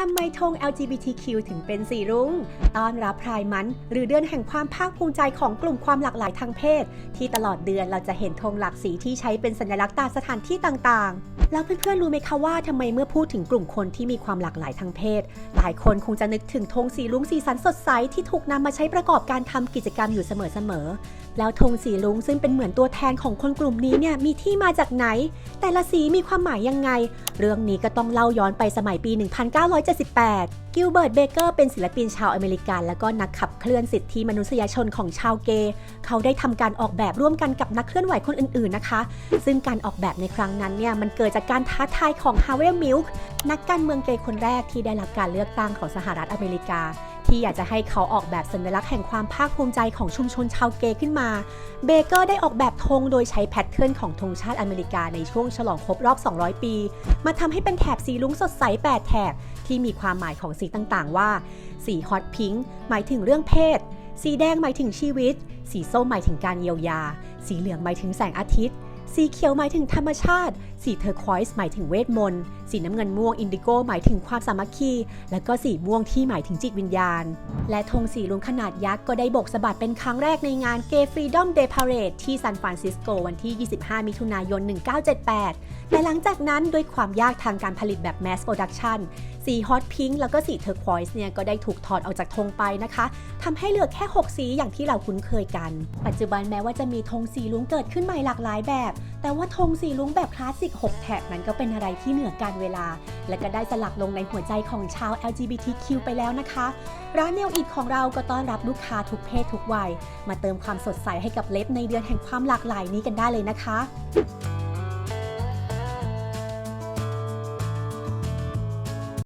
ทำไมธง LGBTQ ถึงเป็นสีรุง้ง ต้อนรับพรายมัน หรือเดือนแห่งความภาคภูมิใจของกลุ่มความหลากหลายทางเพศ ที่ตลอดเดือนเราจะเห็นธงหลากสีที่ใช้เป็นสัญลักษณ์ตามสถานที่ต่างๆ แล้วเพื่อนๆรู้ไหมคะว่าทำไมเมื่อพูดถึงกลุ่มคนที่มีความหลากหลายทางเพศ หลายคนคงจะนึกถึงธงสีรุ้งสีสันสดใสที่ถูกนำมาใช้ประกอบการทำกิจกรรมอยู่เสมอๆแล้วธงสีรุ้งซึ่งเป็นเหมือนตัวแทนของคนกลุ่มนี้เนี่ยมีที่มาจากไหน แต่ละสีมีความหมายยังไง เรื่องนี้ก็ต้องเล่าย้อนไปสมัยปี 1978 กิลเบิร์ตเบเกอร์เป็นศิลปินชาวอเมริกัน และก็นักขับเคลื่อนสิทธิมนุษยชนของชาวเกย์เขาได้ทำการออกแบบร่วมกันกับนักเคลื่อนไหวคนอื่นๆนะคะ ซึ่งการออกแบบในครั้งนั้นเนี่ยมันเกิดจากการท้าทายของฮาเวลมิลค์นักการเมืองเกย์คนแรกที่ได้รับการเลือกตั้งของสหรัฐอเมริกา ที่อยากจะให้เขาออกแบบสัญลักษณ์แห่งความภาคภูมิใจของชุมชนชาวเกย์ขึ้นมา เบเกอร์ได้ออกแบบธงโดยใช้แพทเทิร์นของธงชาติอเมริกาในช่วงฉลองครบรอบ 200 ปี มาทำให้เป็นแถบสีลุ้งสดใส 8 แถบ ที่มีความหมายของสีต่างๆ ว่า สีฮอตพิงค์หมายถึงเรื่องเพศ สีแดงหมายถึงชีวิต สีส้มหมายถึงการเยียวยา สีเหลืองหมายถึงแสงอาทิตย์ สีเขียวหมายถึงธรรมชาติสีเทอร์ควอยส์หมายถึงเวทมนต์ สีน้ำเงินม่วงอินดิโก้หมายถึงความสามัคคี และก็สีม่วงที่หมายถึงจิตวิญญาณ และธงสีลุงขนาดยักษ์ก็ได้โบกสะบัดเป็นครั้งแรกในงาน Gay Freedom Day Parade ที่ซานฟรานซิสโกวันที่ 25 มิถุนายน 1978 แต่หลังจากนั้นด้วยความยากทางการผลิตแบบ Mass Production สีฮอตพิงค์แล้วก็สีเทอร์ควอยส์เนี่ยก็ได้ถูกถอดออกจากธงไปนะคะทำให้เหลือแค่ 6 สีอย่างที่เราคุ้นเคยกัน ปัจจุบันแม้ว่าจะมีธงสีลุงเกิดขึ้นใหม่หลากหลายแบบ แต่ว่าธงสีลุงแบบคลาสสิก 6 แถบนั้นก็เป็นอะไรที่เหนือการเวลา และก็ได้สลักลงในหัวใจของชาว LGBTQ ไปแล้วนะคะ ร้านเนลอิดของเราก็ต้อนรับลูกค้าทุกเพศทุกวัย มาเติมความสดใสให้กับเล็บในเดือนแห่งความหลากหลายนี้กันได้เลยนะคะ